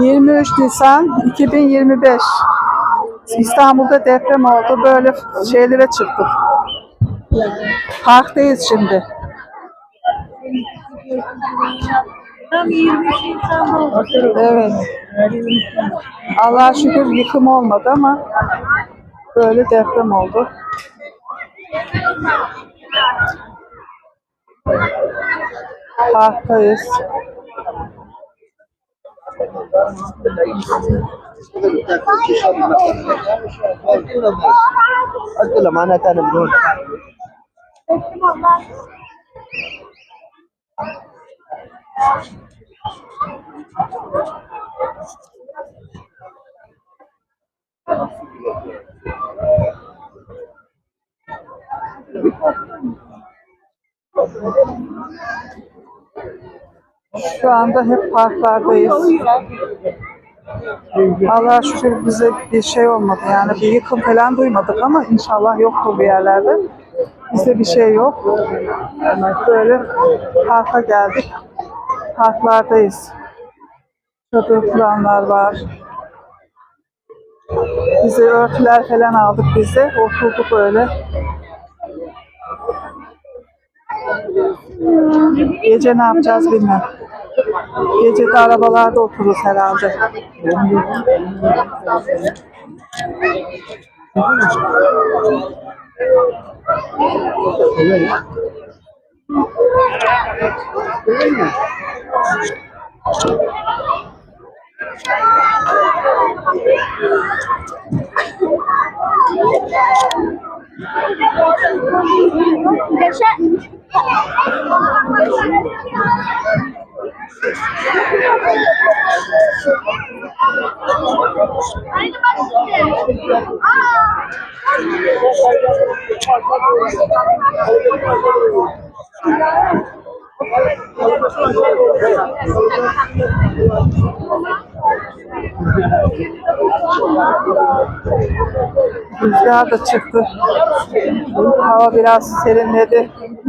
...23 Nisan 2025... İstanbul'da deprem oldu. Böyle şeylere çıktık. Parktayız şimdi. Tam 23 insan oldu. Evet. Allah'a şükür yıkım olmadı ama böyle deprem oldu. Parktayız. قلت له معناتها انا بدون Şu anda hep parklardayız. Allah'a şükür bize bir şey olmadı yani bir yıkım falan duymadık ama inşallah yoktur bir yerlerde. Bize bir şey yok. Böyle parka geldik. Parklardayız. Çadır kuranlar var. Bize örtüler falan aldık bize. Oturduk öyle. Gece ne yapacağız bilmem. Gece de arabalarda otururuz herhalde. Rüzgar da çıktı. Hava biraz serinledi.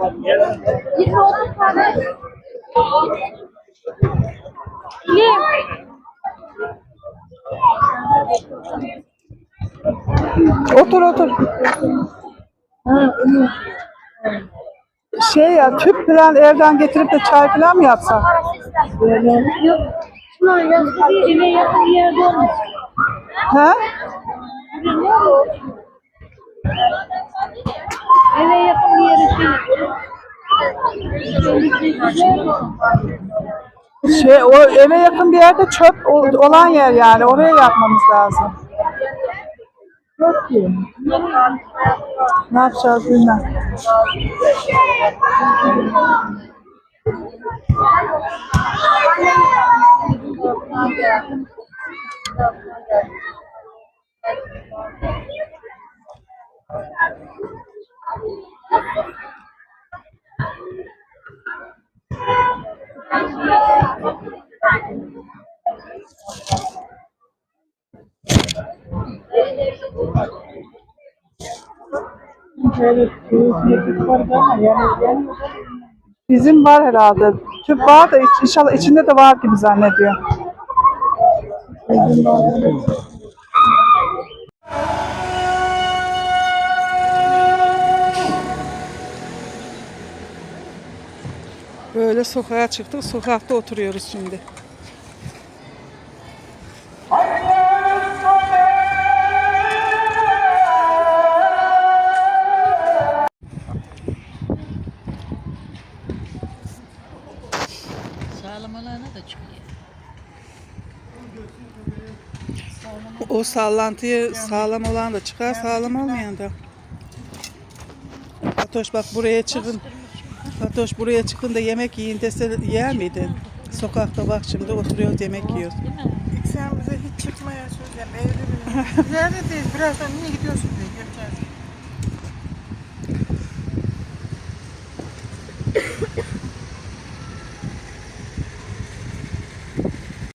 20 Otur otur. Şey ya tüp falan evden getirip de çay falan mı yapsak? Yok. Şuna yazık bir? Eve yakın bir yere şey. O eve yakın bir yerde çöp olan yer yani oraya yapmamız lazım. Ne yapacağız bilmem. Bizim var herhalde. Tüp var da iç- inşallah içinde de var gibi zannediyor. Böyle sokağa çıktık. Sokakta oturuyoruz şimdi. O sallantıyı sağlam olan da çıkar, sağlam olmayan da. Fatoş bak buraya çıkın. Fatoş buraya çıkın da yemek yiyin dese yer miydin? Sokakta bak şimdi oturuyoruz yemek yiyoruz. Sen bize hiç çıkmaya söyleyeceğim. Evde. Neredeyiz? Birazdan niye gidiyorsun diye.